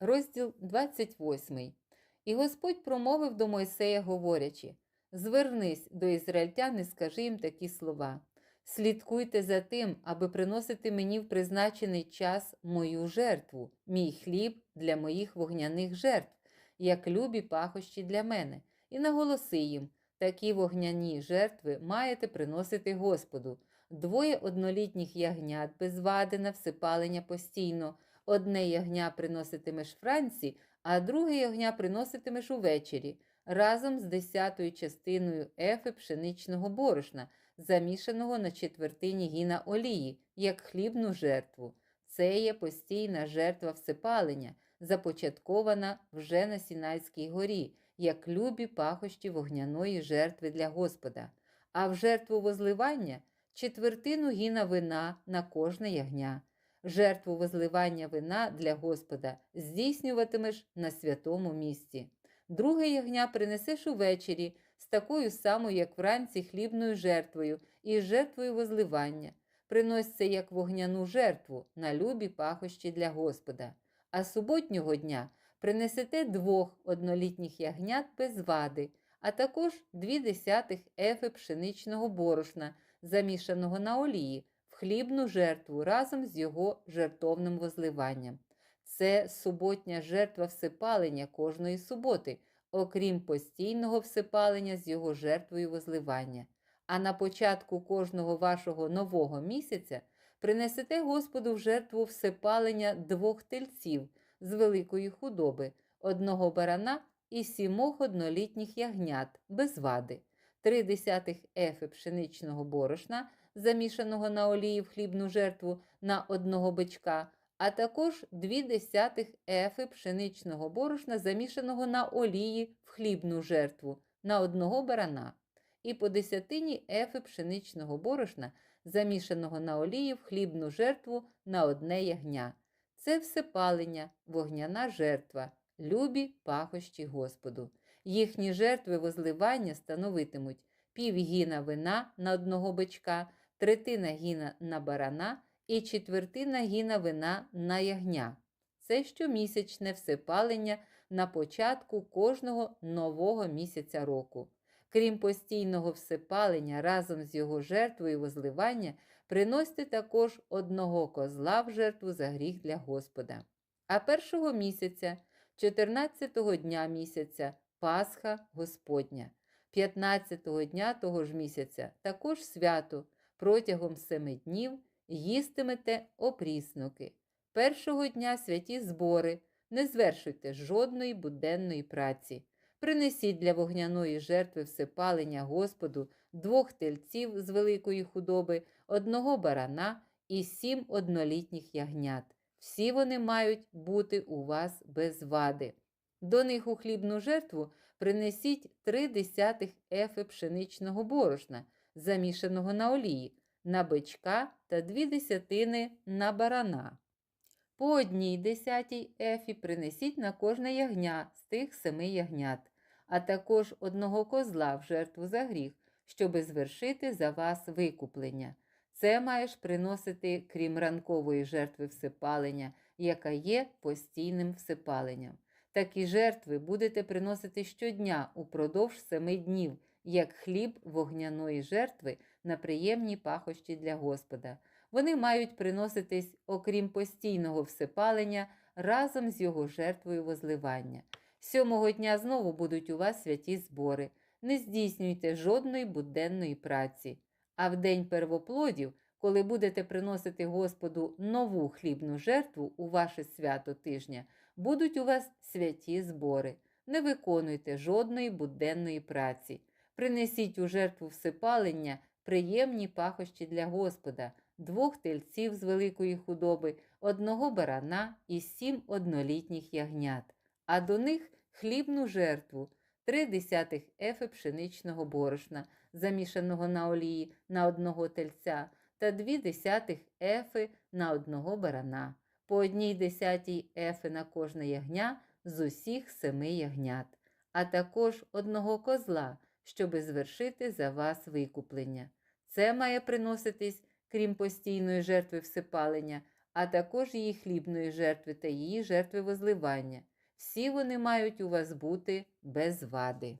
розділ 28. І Господь промовив до Мойсея, говорячи: Звернись до ізраїльтян і скажи їм такі слова. Слідкуйте за тим, аби приносити мені в призначений час мою жертву, мій хліб для моїх вогняних жертв, як любі пахощі для мене, і наголоси їм, такі вогняні жертви маєте приносити Господу, двоє однолітніх ягнят без вади на всипалення постійно, одне ягня приноситимеш вранці, а друге ягня приноситимеш увечері, разом з десятою частиною ефи пшеничного борошна, замішаного на четвертині гіна олії, як хлібну жертву. Це є постійна жертва всипалення, започаткована вже на Сінайській горі, як любі пахощі вогняної жертви для Господа, а в жертву возливання четвертину гіна вина на кожне ягня. Жертву возливання вина для Господа здійснюватимеш на святому місці. Друге ягня принесеш увечері з такою самою, як вранці, хлібною жертвою і жертвою возливання. Принось це як вогняну жертву на любі пахощі для Господа. А суботнього дня принесете двох однолітніх ягнят без вади, а також дві десятих ефи пшеничного борошна, замішаного на олії, хлібну жертву разом з його жертовним возливанням. Це суботня жертва всипалення кожної суботи, окрім постійного всипалення з його жертвою возливання. А на початку кожного вашого нового місяця принесете Господу в жертву всипалення двох тельців з великої худоби, одного барана і сімох однолітніх ягнят без вади, три десятих ефи пшеничного борошна, замішаного на олії в хлібну жертву на одного бичка, а також дві десятих ефи пшеничного борошна, замішаного на олії в хлібну жертву на одного барана, і по десятині ефи пшеничного борошна, замішаного на олії в хлібну жертву на одне ягня. Це всепалення, вогняна жертва, любі пахощі Господу. Їхні жертви возливання становитимуть півгіна вина на одного бичка, третина гіна на барана і четвертина гіна вина на ягня. Це щомісячне всипалення на початку кожного нового місяця року. Крім постійного всипалення разом з його жертвою возливання, приносьте також одного козла в жертву за гріх для Господа. А першого місяця, 14-го дня місяця, Пасха Господня, 15-го дня того ж місяця, також свято, протягом семи днів їстимете опріснуки. Першого дня святі збори, не звершуйте жодної буденної праці. Принесіть для вогняної жертви всипалення Господу двох тельців з великої худоби, одного барана і сім однолітніх ягнят. Всі вони мають бути у вас без вади. До них у хлібну жертву принесіть три десятих ефи пшеничного борошна, замішаного на олії, на бичка та дві десятини на барана. По одній десятій ефі принесіть на кожне ягня з тих семи ягнят, а також одного козла в жертву за гріх, щоби звершити за вас викуплення. Це маєш приносити, крім ранкової жертви всипалення, яка є постійним всипаленням. Такі жертви будете приносити щодня упродовж семи днів, як хліб вогняної жертви на приємні пахощі для Господа. Вони мають приноситись, окрім постійного всипалення, разом з його жертвою возливання. Сьомого дня знову будуть у вас святі збори. Не здійснюйте жодної буденної праці. А в день первоплодів, коли будете приносити Господу нову хлібну жертву у ваше свято тижня, будуть у вас святі збори. Не виконуйте жодної буденної праці. Принесіть у жертву всипалення приємні пахощі для Господа, двох тельців з великої худоби, одного барана і сім однолітніх ягнят, а до них хлібну жертву, три десятих ефи пшеничного борошна, замішаного на олії на одного тельця, та дві десятих ефи на одного барана, по одній десятій ефи на кожне ягня з усіх семи ягнят, а також одного козла, щоби звершити за вас викуплення. Це має приноситись, крім постійної жертви всипалення, а також її хлібної жертви та її жертви возливання. Всі вони мають у вас бути без вади.